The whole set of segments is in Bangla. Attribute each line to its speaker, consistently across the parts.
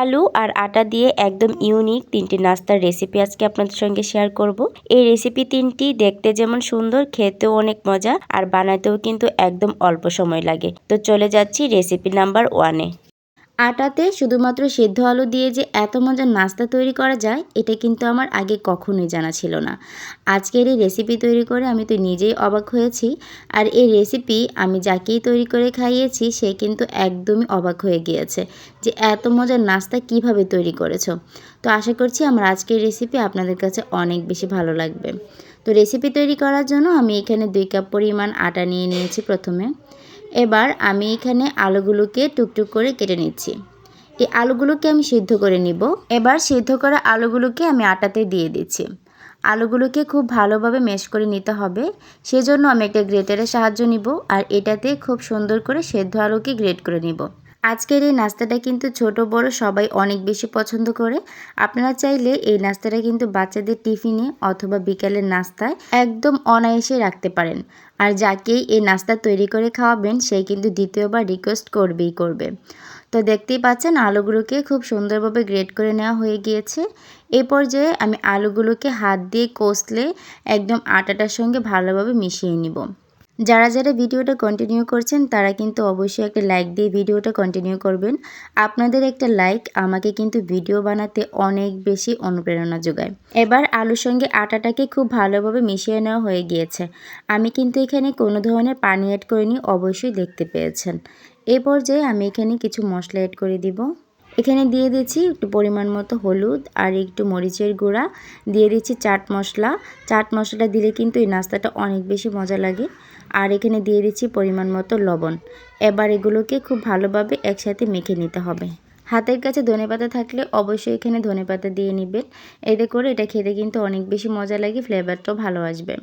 Speaker 1: আলু আর আটা দিয়ে একদম ইউনিক তিনটি নাস্তার রেসিপি আজকে আপনাদের সঙ্গে শেয়ার করব। এই রেসিপি তিনটি দেখতে যেমন সুন্দর, খেতেও অনেক মজা আর বানাতেও কিন্তু একদম অল্প সময় লাগে। তো চলে যাচ্ছি রেসিপি নাম্বার ওয়ানে আটাতে শুধুমাত্র সেদ্ধ আলু দিয়ে যে এত মজার নাস্তা তৈরি করা যায়, এটা কিন্তু আমার আগে কখনোই জানা ছিল না। আজকের এই রেসিপি তৈরি করে আমি তো নিজেই অবাক হয়েছি, আর এই রেসিপি আমি যাকেই তৈরি করে খাইয়েছি, সে কিন্তু একদমই অবাক হয়ে গিয়েছে যে এত মজার নাস্তা কীভাবে তৈরি করেছ। তো আশা করছি আমার আজকের রেসিপি আপনাদের কাছে অনেক বেশি ভালো লাগবে। তো রেসিপি তৈরি করার জন্য আমি এখানে দুই কাপ পরিমাণ আটা নিয়ে নিয়েছি প্রথমে। এবার আমি এখানে আলুগুলোকে টুকটুক করে কেটে নিচ্ছি। এই আলুগুলোকে আমি সিদ্ধ করে নিব। এবার সিদ্ধ করা আলুগুলোকে আমি আটাতে দিয়ে দিচ্ছি। আলুগুলোকে খুব ভালোভাবে মেশ করে নিতে হবে। সেজন্য আমি একটা গ্রেটারের সাহায্য নিব আর এটাতে খুব সুন্দর করে সেদ্ধ আলুকে গ্রেট করে নিব। আজকের এই নাস্তাটা কিন্তু ছোট, বড় সবাই অনেক বেশি পছন্দ করে। আপনারা চাইলে এই নাস্তাটা কিন্তু বাচ্চাদের টিফিনে অথবা বিকালের নাস্তায় একদম অনায়াসে রাখতে পারেন। আর যাকেই এই নাস্তা তৈরি করে খাওয়াবেন সেই কিন্তু দ্বিতীয়বার রিকোয়েস্ট করবেই করবে। তো দেখতেই পাচ্ছেন, আলুগুলোকে খুব সুন্দরভাবে গ্রেড করে নেওয়া হয়ে গিয়েছে। এ পর্যায়ে আমি আলুগুলোকে হাত দিয়ে কষলে একদম আটাটার সঙ্গে ভালোভাবে মিশিয়ে নিব। যারা যারা ভিডিওটা কন্টিনিউ করছেন, তারা কিন্তু অবশ্যই একটা লাইক দিয়ে ভিডিওটা কন্টিনিউ করবেন। আপনাদের একটা লাইক আমাকে কিন্তু ভিডিও বানাতে অনেক বেশি অনুপ্রেরণা যোগায়। এবার আলুর সঙ্গে আটাটাকে খুব ভালোভাবে মিশিয়ে নেওয়া হয়ে গিয়েছে। আমি কিন্তু এখানে কোনো ধরনের পানি অ্যাড করিনি, অবশ্যই দেখতে পেয়েছেন। এ পর্যায়ে আমি এখানে কিছু মশলা অ্যাড করে দিব। এখানে দিয়ে দিচ্ছি একটু পরিমাণ মতো হলুদ আর একটু মরিচের গুঁড়া। দিয়ে দিচ্ছি চাট মশলা। চাট মশলা দিলে কিন্তু এই নাস্তাটা অনেক বেশি মজা লাগে। আর এখানে দিয়ে দিচ্ছি পরিমাণ মতো লবণ। এবার এগুলোকে খুব ভালোভাবে একসাথে মেখে নিতে হবে। হাতের কাছে ধনেপাতা থাকলে অবশ্যই এখানে ধনেপাতা দিয়ে নেবেন। এতে করে এটা খেতে কিন্তু অনেক বেশি মজা লাগে ফ্লেভারটাও ভালো আসবে।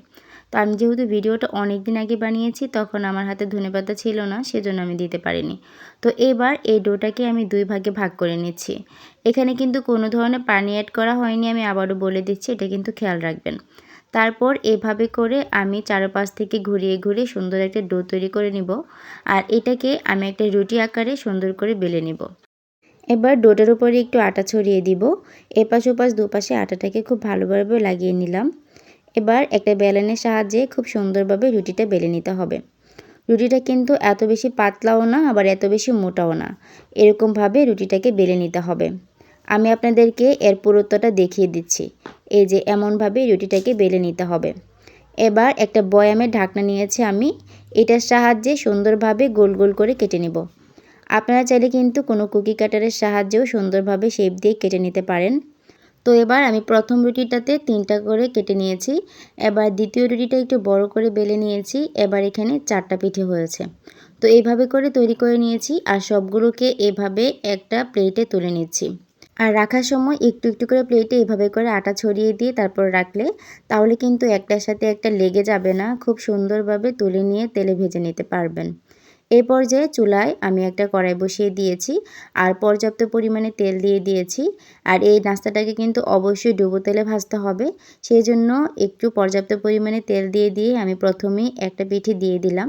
Speaker 1: তো আমি যেহেতু ভিডিওটা অনেক দিন আগে বানিয়েছি, তখন আমার হাতে ধনেপাতা ছিল না, সেজন্য আমি দিতে পারিনি। তো এবার এই ডোটাকে আমি দুই ভাগে ভাগ করে নিচ্ছি। এখানে কিন্তু কোনো ধরনের পানি অ্যাড করা হয়নি, আমি আবারও বলে দিচ্ছি, এটা কিন্তু খেয়াল রাখবেন। তারপর এভাবে করে আমি চারপাশ থেকে ঘুরিয়ে ঘুরিয়ে সুন্দর একটা ডো তৈরি করে নিব আর এটাকে আমি একটা রুটি আকারে সুন্দর করে বেলে নিব। এবার ডোটার উপরে একটু আটা ছড়িয়ে দিব। এপাশ ওপাশ দুপাশে আটাটাকে খুব ভালোভাবে লাগিয়ে নিলাম। এবার একটা বেলানের সাহায্যে খুব সুন্দরভাবে রুটিটা বেলে নিতে হবে। রুটিটা কিন্তু এত বেশি পাতলাও না, আবার এত বেশি মোটাও না। এরকমভাবে রুটিটাকে বেলে নিতে হবে। আমি আপনাদেরকে এর পুরুত্বটা দেখিয়ে দিচ্ছি। এই যে এমনভাবে রুটিটাকে বেলে নিতে হবে। এবার একটা বয়ামের ঢাকনা নিয়েছি আমি। এটার সাহায্যে সুন্দরভাবে গোল গোল করে কেটে নেব। আপনারা চাইলে কিন্তু কোনো কুকি কাটারের সাহায্যেও সুন্দরভাবে শেপ দিয়ে কেটে নিতে পারেন। তো এবার আমি প্রথম রুটিটাতে তিনটা করে কেটে নিয়েছি। এবার দ্বিতীয় রুটিটা একটু বড় করে বেলে নিয়েছি। এবার এখানে চারটা পিঠে হয়েছে। তো এইভাবে করে তৈরি করে নিয়েছি আর সবগুলোকে এভাবে একটা প্লেটে তুলে নিচ্ছি। আর রাখার সময় একটু একটু করে প্লেটে এভাবে করে আটা ছড়িয়ে দিয়ে তারপর রাখলে তাহলে কিন্তু একটার সাথে একটা লেগে যাবে না। খুব সুন্দরভাবে তুলে নিয়ে তেলে ভেজে নিতে পারবেন। এই পর্যায়ে চুলায় আমি একটা কড়াই বসিয়ে দিয়েছি আর পর্যাপ্ত পরিমাণে তেল দিয়ে দিয়েছি। আর এই নাস্তাটাকে কিন্তু অবশ্যই ডুবো তেলে ভাজতে হবে। সেই জন্য একটু পর্যাপ্ত পরিমাণে তেল দিয়ে দিয়ে আমি প্রথমেই একটা পিঠে দিয়ে দিলাম।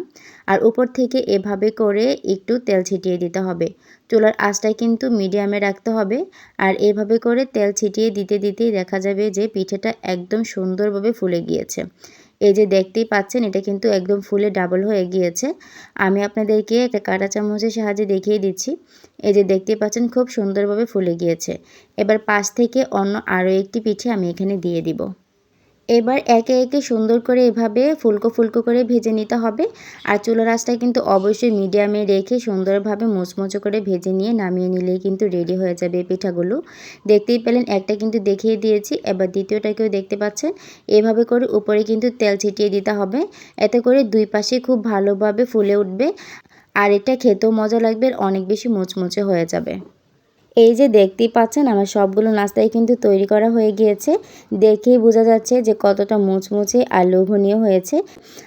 Speaker 1: আর উপর থেকে এভাবে করে একটু তেল ছিটিয়ে দিতে হবে। চুলার আঁচটা কিন্তু মিডিয়ামে রাখতে হবে। আর এভাবে করে তেল ছিটিয়ে দিতে দিতেই দেখা যাবে যে পিঠেটা একদম সুন্দরভাবে ফুলে গিয়েছে। এই যে দেখতেই পাচ্ছেন, এটা কিন্তু একদম ফুলে ডাবল হয়ে গিয়েছে। আমি আপনাদেরকে একটা কাঁটা চামচের সাহায্যে দেখিয়ে দিচ্ছি। এই যে দেখতেই পাচ্ছেন, খুব সুন্দরভাবে ফুলে গিয়েছে। এবার পাশ থেকে অন্য আরও একটি পিঠে আমি এখানে দিয়ে দিব। এবার একে একে সুন্দর করে এভাবে ফুলকো ফুলকো করে ভেজে নিতে হবে। আর চুলো আঁচটা কিন্তু অবশ্যই মিডিয়ামে রেখে সুন্দরভাবে মুচমুচো করে ভেজে নিয়ে নামিয়ে নিলেই কিন্তু রেডি হয়ে যাবে পিঠাগুলো। দেখতেই পেলেন, একটা কিন্তু দেখিয়ে দিয়েছি। এবার দ্বিতীয়টাকেও দেখতে পাচ্ছেন। এভাবে করে উপরে কিন্তু তেল ছিটিয়ে দিতে হবে। এতে করে দুই পাশে খুব ভালোভাবে ফুলে উঠবে। আর এটা খেতেও মজা লাগবে অনেক বেশি মুচমুচে হয়ে যাবে। এই যে দেখতেই পাচ্ছেন, আমার সবগুলো নাস্তাই কিন্তু তৈরি করা হয়ে গিয়েছে। দেখেই বোঝা যাচ্ছে যে কতটা মুচমুচে আর লোভনীয় হয়েছে।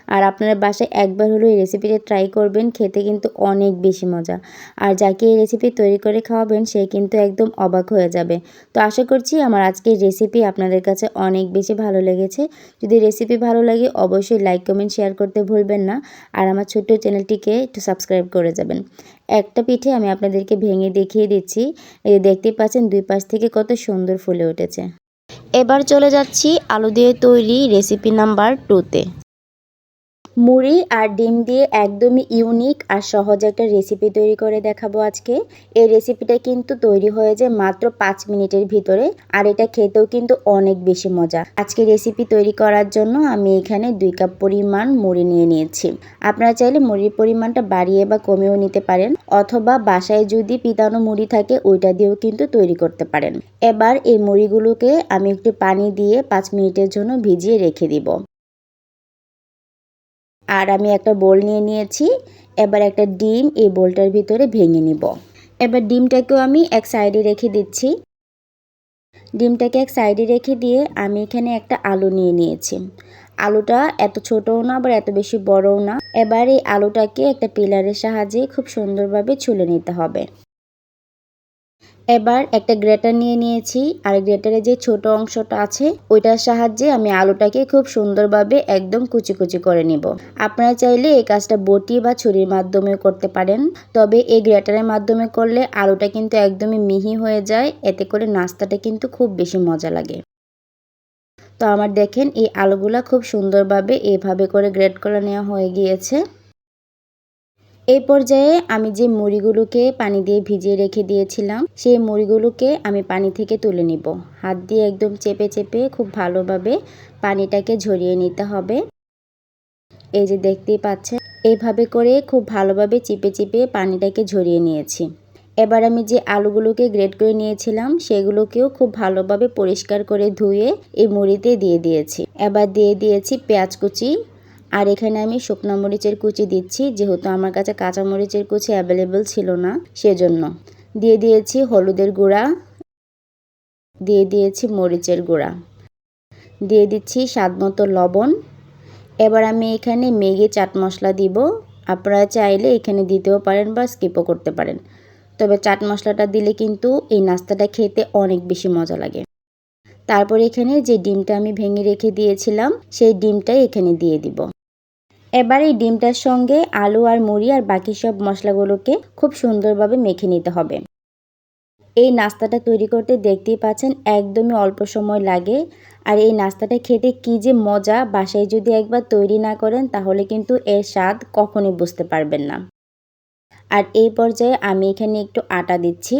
Speaker 1: আর আপনারা বাসায় একবার হলেও এই রেসিপিটা ট্রাই করবেন, খেতে কিন্তু অনেক বেশি মজা। আর যাকে এই রেসিপি তৈরি করে খাওয়াবেন, সে কিন্তু একদম অবাক হয়ে যাবে। তো আশা করছি আমার আজকের রেসিপি আপনাদের কাছে অনেক বেশি ভালো লেগেছে। যদি রেসিপি ভালো লাগে, অবশ্যই লাইক কমেন্ট শেয়ার করতে ভুলবেন না। আর আমার ছোট্ট চ্যানেলটিকে একটু সাবস্ক্রাইব করে যাবেন। একটা পিঠে আমি আপনাদেরকে ভেঙে দেখিয়ে দিচ্ছি। এই দেখতে পাচ্ছেন, দুই পাশ থেকে কত সুন্দর ফুলে উঠেছে। এবার চলে যাচ্ছি আলু দিয়ে তৈরি রেসিপি নাম্বার টুতে মুড়ি আর ডিম দিয়ে একদমই ইউনিক আর সহজ একটা রেসিপি তৈরি করে দেখাবো আজকে। এই রেসিপিটা কিন্তু তৈরি হয়ে যায় মাত্র পাঁচ মিনিটের ভিতরে আর এটা খেতেও কিন্তু অনেক বেশি মজা। আজকে রেসিপি তৈরি করার জন্য আমি এখানে দুই কাপ পরিমাণ মুড়ি নিয়ে নিয়েছি। আপনারা চাইলে মুড়ির পরিমাণটা বাড়িয়ে বা কমেও নিতে পারেন অথবা বাসায় যদি পিতানো মুড়ি থাকে ওইটা দিয়েও কিন্তু তৈরি করতে পারেন। এবার এই মুড়িগুলোকে আমি একটু পানি দিয়ে পাঁচ মিনিটের জন্য ভিজিয়ে রেখে দিব। আর আমি একটা বোল নিয়ে নিয়েছি। এবার একটা ডিম এই বোলটার ভিতরে ভেঙে নিব। এবার ডিমটাকেও আমি এক সাইডে রেখে দিচ্ছি। ডিমটাকে এক সাইডে রেখে দিয়ে আমি এখানে একটা আলু নিয়ে নিয়েছি। আলুটা এত ছোটও না, আবার এত বেশি বড়ও না। এবার এই আলুটাকে একটা পিলারের সাহায্যে খুব সুন্দরভাবে ছুলে নিতে হবে। এবার একটা গ্রেটার নিয়ে নিয়েছি, আর গ্রেটারে যে ছোট অংশটা আছে, ওইটার সাহায্যে আমি আলুটাকে খুব সুন্দরভাবে একদম কুচি কুচি করে নিব। আপনারা চাইলে এই কাজটা বটি বা ছুরির মাধ্যমেও করতে পারেন, তবে এই গ্রেটারের মাধ্যমে করলে আলুটা কিন্তু একদমই মিহি হয়ে যায়, এতে করে নাস্তাটা কিন্তু খুব বেশি মজা লাগে। তো আমার দেখেন, এই আলুগুলা খুব সুন্দরভাবে এভাবে করে গ্রেট করে নেওয়া হয়ে গিয়েছে। এই পর্যায়ে আমি যে মুড়িগুলোকে পানি দিয়ে ভিজিয়ে রেখে দিয়েছিলাম, সেই মুড়িগুলোকে আমি পানি থেকে তুলে নিব। হাত দিয়ে একদম চেপে চেপে খুব ভালোভাবে পানিটাকে ঝরিয়ে নিতে হবে। এই যে দেখতেই পাচ্ছেন, এইভাবে করে খুব ভালোভাবে চিপে চিপে পানিটাকে ঝরিয়ে নিয়েছি। এবার আমি যে আলুগুলোকে গ্রেড করে নিয়েছিলাম, সেগুলোকেও খুব ভালোভাবে পরিষ্কার করে ধুয়ে এই মুড়িতে দিয়ে দিয়েছি। এবার দিয়ে দিয়েছি পেঁয়াজ কুচি আর এখানে আমি শুকনো মরিচের কুচি দিচ্ছি, যেহেতু আমার কাছে কাঁচা মরিচের কুচি অ্যাভেলেবেল ছিল না, সেজন্য। দিয়ে দিয়েছি হলুদের গুঁড়া, দিয়ে দিয়েছি মরিচের গুঁড়া। দিয়ে দিচ্ছি স্বাদ মতো লবণ। এবার আমি এখানে ম্যাগি চাট মশলা দিব। আপনারা চাইলে এখানে দিতেও পারেন বা স্কিপও করতে পারেন। তবে চাট মশলাটা দিলে কিন্তু এই নাস্তাটা খেতে অনেক বেশি মজা লাগে। তারপর এখানে যে ডিমটা আমি ভেঙে রেখে দিয়েছিলাম, সেই ডিমটাই এখানে দিয়ে দিব। এবার এই ডিমটার সঙ্গে আলু আর মুড়ি আর বাকি সব মশলাগুলোকে খুব সুন্দরভাবে মেখে নিতে হবে। এই নাস্তাটা তৈরি করতে দেখতেই পাচ্ছেন একদমই অল্প সময় লাগে। আর এই নাস্তাটা খেতে কি যে মজা, বাসায় যদি একবার তৈরি না করেন তাহলে কিন্তু এর স্বাদ কখনোই বুঝতে পারবেন না। আর এই পর্যায়ে আমি এখানে একটু আটা দিচ্ছি।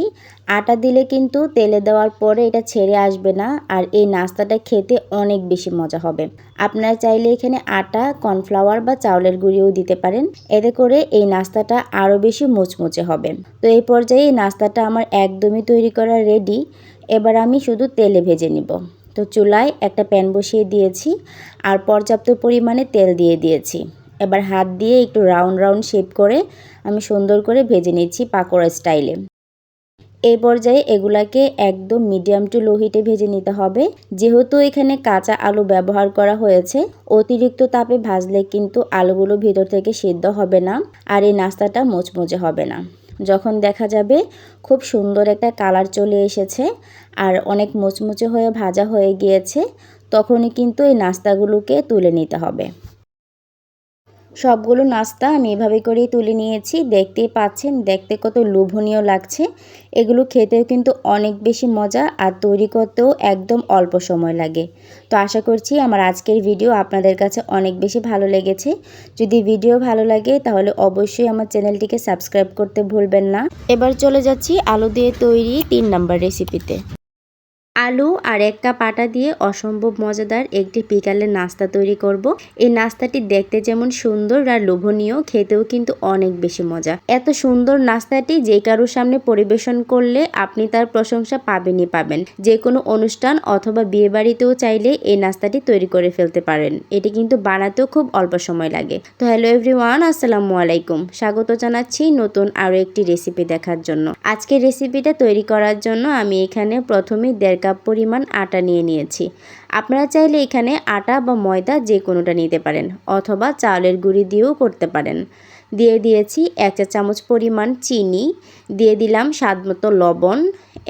Speaker 1: আটা দিলে কিন্তু তেলে দেওয়ার পরে এটা ছেড়ে আসবে না আর এই নাস্তাটা খেতে অনেক বেশি মজা হবে। আপনারা চাইলে এখানে আটা, কর্নফ্লাওয়ার বা চাউলের গুঁড়িও দিতে পারেন। এতে করে এই নাস্তাটা আরও বেশি মুচমুচে হবে। তো এই পর্যায়ে এই নাস্তাটা আমার একদমই তৈরি করা রেডি। এবার আমি শুধু তেলে ভেজে নিব। তো চুলায় একটা প্যান বসিয়ে দিয়েছি আর পর্যাপ্ত পরিমাণে তেল দিয়ে দিয়েছি। এবার হাত দিয়ে একটু রাউন্ড রাউন্ড শেপ করে আমি সুন্দর করে ভেজে নিচ্ছি পাকোড়া স্টাইলে এই পর্যায়ে এগুলাকে একদম মিডিয়াম টু লো হিটে ভেজে নিতে হবে। যেহেতু এখানে কাঁচা আলু ব্যবহার করা হয়েছে, অতিরিক্ত তাপে ভাজলে কিন্তু আলুগুলো ভিতর থেকে সিদ্ধ হবে না আর এই নাস্তাটা মোচমোচে হবে না। যখন দেখা যাবে খুব সুন্দর একটা কালার চলে এসেছে আর অনেক মোচমুচে হয়ে ভাজা হয়ে গিয়েছে, তখনই কিন্তু এই নাস্তাগুলোকে তুলে নিতে হবে। সবগুলো নাস্তা আমি এভাবে করেই তুলে নিয়েছি। দেখতেই পাচ্ছেন, দেখতে কত লোভনীয় লাগছে। এগুলো খেতেও কিন্তু অনেক বেশি মজা আর তৈরি করতেও একদম অল্প সময় লাগে। তো আশা করছি আমার আজকের ভিডিও আপনাদের কাছে অনেক বেশি ভালো লেগেছে। যদি ভিডিও ভালো লাগে তাহলে অবশ্যই আমার চ্যানেলটিকে সাবস্ক্রাইব করতে ভুলবেন না। এবার চলে যাচ্ছি আলু দিয়ে তৈরি তিন নাম্বার রেসিপিতে আলু আর এক কাপ আটা দিয়ে অসম্ভব মজাদার একটি বিকালের নাস্তা তৈরি করব। এই নাস্তাটি দেখতে যেমন সুন্দর আর লোভনীয়, খেতেও কিন্তু অনেক বেশি মজা। এত সুন্দর নাস্তাটি যে কারোর সামনে পরিবেশন করলে আপনি তার প্রশংসা পাবেনই পাবেন। যে কোনো অনুষ্ঠান অথবা বিয়ে বাড়িতেও চাইলে এই নাস্তাটি তৈরি করে ফেলতে পারেন। এটি কিন্তু বানাতেও খুব অল্প সময় লাগে। তো হ্যালো এভরিওয়ান, আসসালামু আলাইকুম। স্বাগত জানাচ্ছি নতুন আরও একটি রেসিপি দেখার জন্য। আজকের রেসিপিটা তৈরি করার জন্য আমি এখানে প্রথমেই দেড় কাপ পরিমাণ আটা নিয়ে নিয়েছি। আপনারা চাইলে এখানে আটা বা ময়দা যে কোনোটা নিতে পারেন অথবা চাউলের গুঁড়ি দিয়েও করতে পারেন। দিয়ে দিয়েছি এক চা চামচ পরিমাণ চিনি, দিয়ে দিলাম স্বাদ মতো লবণ।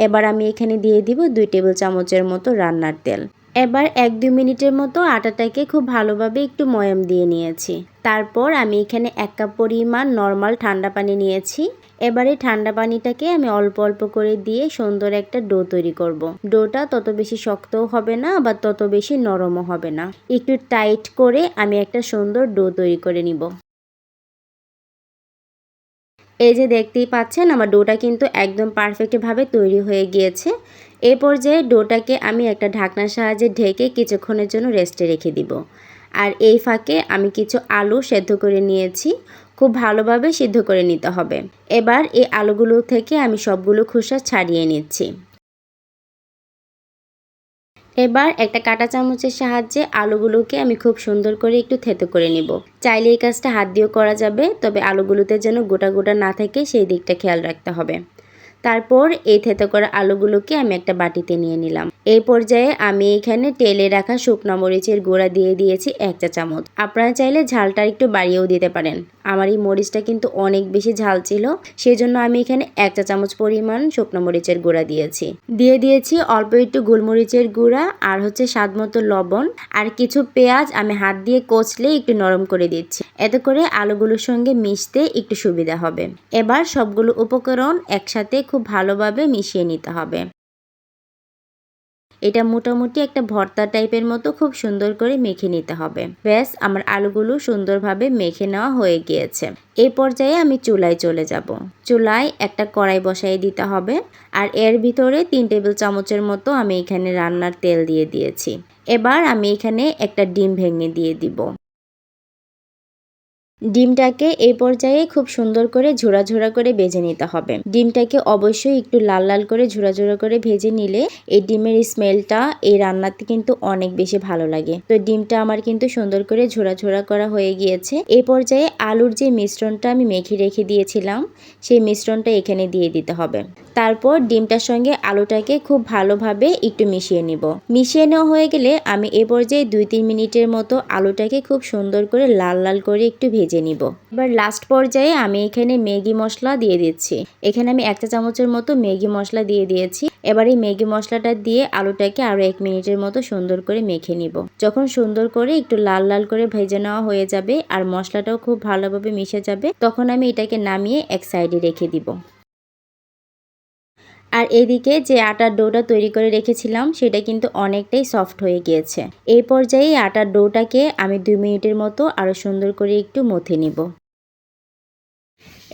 Speaker 1: এবার আমি এখানে দিয়ে দিব দুই টেবিল চামচের মতো রান্নার তেল। এবার এক দুই মিনিটের মতো আটাটাকে খুব ভালোভাবে একটু ময়াম দিয়ে নিয়েছি। তারপর আমি এখানে এক কাপ পরিমাণ নর্মাল ঠান্ডা পানি নিয়েছি। এবারে ঠান্ডা পানিটাকে আমি অল্প অল্প করে দিয়ে সুন্দর একটা ডো তৈরি করব। ডোটা তত বেশি শক্তও হবে না বা তত বেশি নরমও হবে না। একটু টাইট করে আমি একটা সুন্দর ডো তৈরি করে নিব। এই যে দেখতেই পাচ্ছেন, আমার ডোটা কিন্তু একদম পারফেক্টভাবে তৈরি হয়ে গিয়েছে। এ পর্যায়ে ডোটাকে আমি একটা ঢাকনার সাহায্যে ঢেকে কিছুক্ষণের জন্য রেস্টে রেখে দিব। আর এই ফাঁকে আমি কিছু আলু সেদ্ধ করে নিয়েছি। খুব ভালোভাবে সিদ্ধ করে নিতে হবে। এবার এই আলুগুলো থেকে আমি সবগুলো খোসা ছাড়িয়ে নিচ্ছি। এবার একটা কাঁটা চামচের সাহায্যে আলুগুলোকে আমি খুব সুন্দর করে একটু থেতো করে নিব। চাইলে এই কাজটা হাত দিয়েও করা যাবে, তবে আলুগুলোতে যেন গোটা গোটা না থাকে, সেই দিকটা খেয়াল রাখতে হবে। তারপর এই থেতো করা আলুগুলোকে আমি একটা বাটিতে নিয়ে নিলাম। এই পর্যায়ে আমি এখানে তেলে রাখা শুকনো মরিচের গুঁড়া দিয়ে দিয়েছি এক চা চামচ। আপনারা চাইলে ঝালটা একটু বাড়িয়েও দিতে পারেন। আমার এই মরিচটা কিন্তু অনেক বেশি ঝাল ছিল সেই জন্য আমি এখানে এক চা চামচ পরিমাণ শুকনো মরিচের গুঁড়া দিয়েছি। দিয়ে দিয়েছি অল্প একটু গোলমরিচের গুঁড়া আর হচ্ছে স্বাদ মতো লবণ আর কিছু পেঁয়াজ আমি হাত দিয়ে কচলে একটু নরম করে দিচ্ছি। এতে করে আলুগুলোর সঙ্গে মিশতে একটু সুবিধা হবে। এবার সবগুলো উপকরণ একসাথে খুব ভালোভাবে মিশিয়ে নিতে হবে। এটা মোটামুটি একটা ভর্তা টাইপের মতো খুব সুন্দর করে মেখে নিতে হবে। ব্যাস, আমার আলুগুলো সুন্দরভাবে মেখে নেওয়া হয়ে গিয়েছে। এই পর্যায়ে আমি চুলায় চলে যাব। চুলায় একটা কড়াই বসাই দিতে হবে আর এর ভিতরে তিন টেবিল চামচের মতো আমি এখানে রান্নার তেল দিয়ে দিয়েছি। এবার আমি এখানে একটা ডিম ভেঙে দিয়ে দিব। ডিমটাকে এই পর্যায়ে খুব সুন্দর করে ঝোড়া ঝোড়া করে ভেজে নিতে হবে। ডিমটাকে অবশ্যই একটু লাল লাল করে ঝোড়া ঝোড়া করে ভেজে নিলে এই ডিমের স্মেলটা এই রান্নাতে কিন্তু অনেক বেশি ভালো লাগে। তো ডিমটা আমার কিন্তু সুন্দর করে ঝোড়া ঝোড়া করা হয়ে গিয়েছে। এই পর্যায়ে আলুর যে মিশ্রণটা আমি মেখে রেখে দিয়েছিলাম, সেই মিশ্রণটা এখানে দিয়ে দিতে হবে। তারপর ডিমটার সঙ্গে আলুটাকে খুব ভালোভাবে একটু মিশিয়ে নিব। মিশিয়ে নেওয়া হয়ে গেলে আমি এ পর্যায়ে দুই তিন মিনিটের মতো আলুটাকে খুব সুন্দর করে লাল লাল করে একটু ভেজে নিব। এবার লাস্ট পর্যায়ে আমি এখানে ম্যাগি মশলা দিয়ে দিচ্ছি। এখানে আমি একটা চামচের মতো ম্যাগি মশলা দিয়ে দিয়েছি। এবার এই ম্যাগি মশলাটা দিয়ে আলুটাকে আরও এক মিনিটের মতো সুন্দর করে মেখে নিব। যখন সুন্দর করে একটু লাল লাল করে ভেজে নেওয়া হয়ে যাবে আর মশলাটাও খুব ভালোভাবে মিশে যাবে, তখন আমি এটাকে নামিয়ে এক সাইডে রেখে দিব। আর এদিকে যে আটার ডোটা তৈরি করে রেখেছিলাম, সেটা কিন্তু অনেকটাই সফট হয়ে গিয়েছে। এই পর্যায়ে আটার ডোটাকে আমি দুই মিনিটের মতো আরও সুন্দর করে একটু মথে নিব।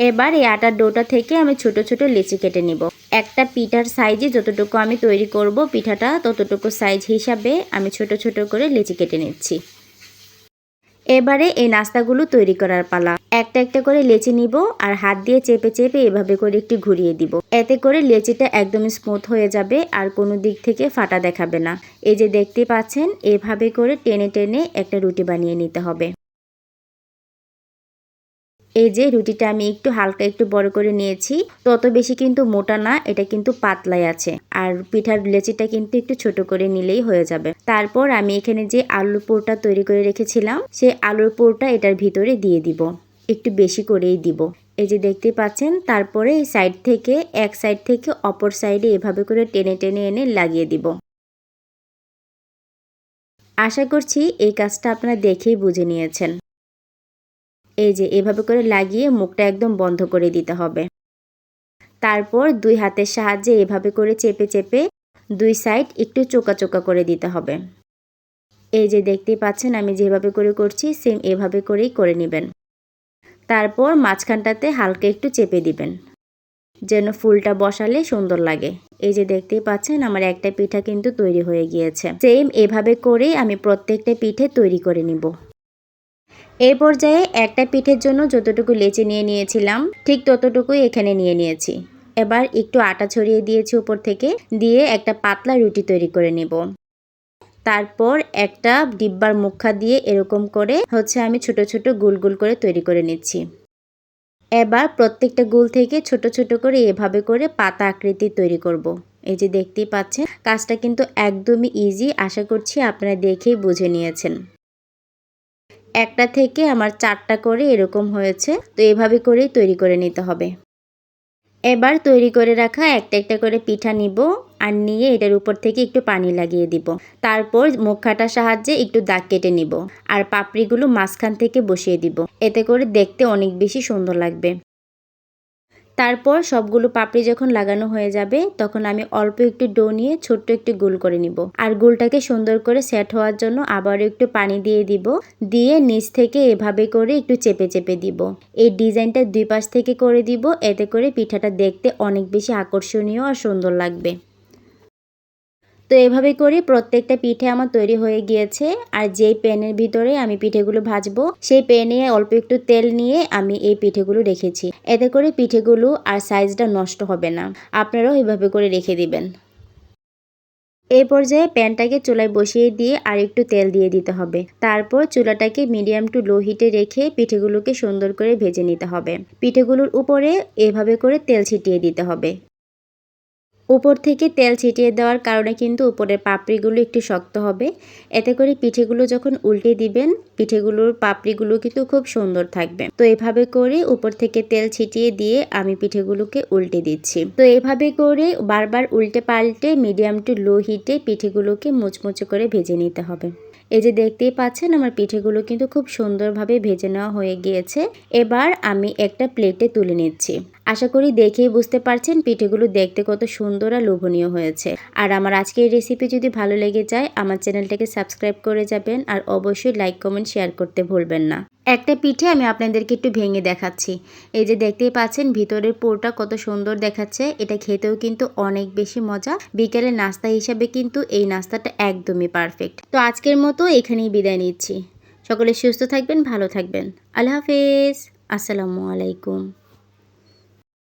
Speaker 1: এবার এই আটার ডোটা থেকে আমি ছোট ছোট লেচি কেটে নিব। একটা পিঠার সাইজে যতটুকু আমি তৈরি করব পিঠাটা, ততটুকু সাইজ হিসাবে আমি ছোট ছোট করে লেচি কেটে নিচ্ছি। এবারে এই নাস্তাগুলো তৈরি করার পালা। একটা একটা করে লেচি নিব আর হাত দিয়ে চেপে চেপে এভাবে করে একটি ঘুরিয়ে দিব। এতে করে লেচিটা একদম স্মুথ হয়ে যাবে আর কোনো দিক থেকে ফাটা দেখাবে না। এই যে দেখতে পাচ্ছেন, এভাবে করে টেনে টেনে একটা রুটি বানিয়ে নিতে হবে। এই যে রুটিটা আমি একটু হালকা একটু বড় করে নিয়েছি, তত বেশি কিন্তু মোটা না, এটা কিন্তু পাতলাই আছে। আর পিঠার লেচিটা কিন্তু একটু ছোট করে নিলেই হয়ে যাবে। তারপর আমি এখানে যে আলুর পোরটা তৈরি করে রেখেছিলাম, সেই আলুর পোরটা এটার ভিতরে দিয়ে দিব। একটু বেশি করেই দিব। এই যে দেখতে পাচ্ছেন, তারপরে এই সাইড থেকে, এক সাইড থেকে অপর সাইডে এভাবে করে টেনে টেনে এনে লাগিয়ে দিব। আশা করছি এই কাজটা আপনারা দেখেই বুঝে নিয়েছেন। এই যে এভাবে করে লাগিয়ে মুখটা একদম বন্ধ করে দিতে হবে। তারপর দুই হাতের সাহায্যে এভাবে করে চেপে চেপে দুই সাইড একটু চোকা চোকা করে দিতে হবে। এই যে দেখতেই পাচ্ছেন আমি যেভাবে করে করছি সেম এভাবে করেই করে নেবেন। তারপর মাঝখানটাতে হালকা একটু চেপে দিবেন, যেন ফুলটা বসালে সুন্দর লাগে। এই যে দেখতেই পাচ্ছেন আমার একটা পিঠা কিন্তু তৈরি হয়ে গিয়েছে। সেম এভাবে করেই আমি প্রত্যেকটা পিঠে তৈরি করে নিব। এই পর্যায়ে একটা পিঠের জন্য যতটুকু লেচি নিয়ে নিয়েছিলাম, ঠিক ততটুকুই এখানে নিয়ে নিয়েছি। এবার একটু আটা ছড়িয়ে দিয়েছি উপর থেকে, দিয়ে একটা পাতলা রুটি তৈরি করে নেব। তারপর একটা ডিব্বার মুখা দিয়ে এরকম করে হচ্ছে আমি ছোট ছোট গুল গুল করে তৈরি করে নিচ্ছি। এবার প্রত্যেকটা গুল থেকে ছোট ছোট করে এভাবে করে পাতা আকৃতি তৈরি করব। এই যে দেখতেই পাচ্ছেন, কাজটা কিন্তু একদমই ইজি আশা করছি আপনারা দেখেই বুঝে নিয়েছেন। একটা থেকে আমার চারটা করে এরকম হয়েছে, তো এভাবে করেই তৈরি করে নিতে হবে। এবার তৈরি করে রাখা একটা একটা করে পিঠা নিব আর নিয়ে এটার উপর থেকে একটু পানি লাগিয়ে দিব। তারপর মুখাটার সাহায্যে একটু দাগ কেটে নিব আর পাপড়িগুলো মাঝখান থেকে বসিয়ে দিব। এতে করে দেখতে অনেক বেশি সুন্দর লাগবে। তারপর সবগুলো পাপড়ি যখন লাগানো হয়ে যাবে, তখন আমি অল্প একটু ডো নিয়ে ছোট্ট একটু গোল করে নিব। আর গোলটাকে সুন্দর করে সেট হওয়ার জন্য আবারও একটু পানি দিয়ে দিব। দিয়ে নিচ থেকে এভাবে করে একটু চেপে চেপে দিব। এই ডিজাইনটা দুই পাশ থেকে করে দিব। এতে করে পিঠাটা দেখতে অনেক বেশি আকর্ষণীয় আর সুন্দর লাগবে। তো এভাবে করে, প্রত্যেকটা পিঠে আমার তৈরি হয়ে গিয়েছে। আর যেই প্যানের ভিতরে আমি পিঠেগুলো ভাজবো, সেই প্যানে অল্প একটু তেল নিয়ে আমি এই পিঠেগুলো রেখেছি। এতে করে পিঠেগুলো আর সাইজটা নষ্ট হবে না। আপনারাও এভাবে করে রেখে দিবেন। এই পর্যায়ে প্যানটাকে চুলায় বসিয়ে দিয়ে আর একটু তেল দিয়ে দিতে হবে। তারপর চুলাটাকে মিডিয়াম টু লো হিটে রেখে পিঠেগুলোকে সুন্দর করে ভেজে নিতে হবে। পিঠেগুলোর উপরে এভাবে করে তেল ছিটিয়ে দিতে হবে। উপর থেকে তেল ছিটিয়ে দেওয়ার কারণে কিন্তু উপরের পাপড়িগুলো একটু শক্ত হবে। এতে করে পিঠেগুলো যখন উল্টে দিবেন, পিঠেগুলোর পাপড়িগুলো কিন্তু খুব সুন্দর থাকবে। তো এভাবে করে উপর থেকে তেল ছিটিয়ে দিয়ে আমি পিঠেগুলোকে উল্টে দিচ্ছি। তো এভাবে করে বারবার উল্টে পাল্টে মিডিয়াম টু লো হিটে পিঠেগুলোকে মুচমুচে করে ভেজে নিতে হবে। এই যে দেখতেই পাচ্ছেন, আমার পিঠেগুলো কিন্তু খুব সুন্দরভাবে ভেজে নেওয়া হয়ে গিয়েছে। এবার আমি একটা প্লেটে তুলে নিচ্ছি। আশা করি দেখেই বুঝতে পারছেন পিঠেগুলো দেখতে কত সুন্দর আর লোভনীয় হয়েছে। আর আমার আজকের রেসিপি যদি ভালো লেগে যায়, আমার চ্যানেলটাকে সাবস্ক্রাইব করে যাবেন আর অবশ্যই লাইক কমেন্ট শেয়ার করতে ভুলবেন না। একটা পিঠে আমি আপনাদেরকে একটু ভেঙে দেখাচ্ছি। এই যে দেখতেই পাচ্ছেন, ভিতরের পোরটা কত সুন্দর দেখাচ্ছে। এটা খেতেও কিন্তু অনেক বেশি মজা। বিকেলের নাস্তা হিসাবে কিন্তু এই নাস্তাটা একদমই পারফেক্ট। তো আজকের মতো এখানেই বিদায় নিচ্ছি। সকলে সুস্থ থাকবেন, ভালো থাকবেন। আল্লাহ হাফেজ। আসসালামু আলাইকুম।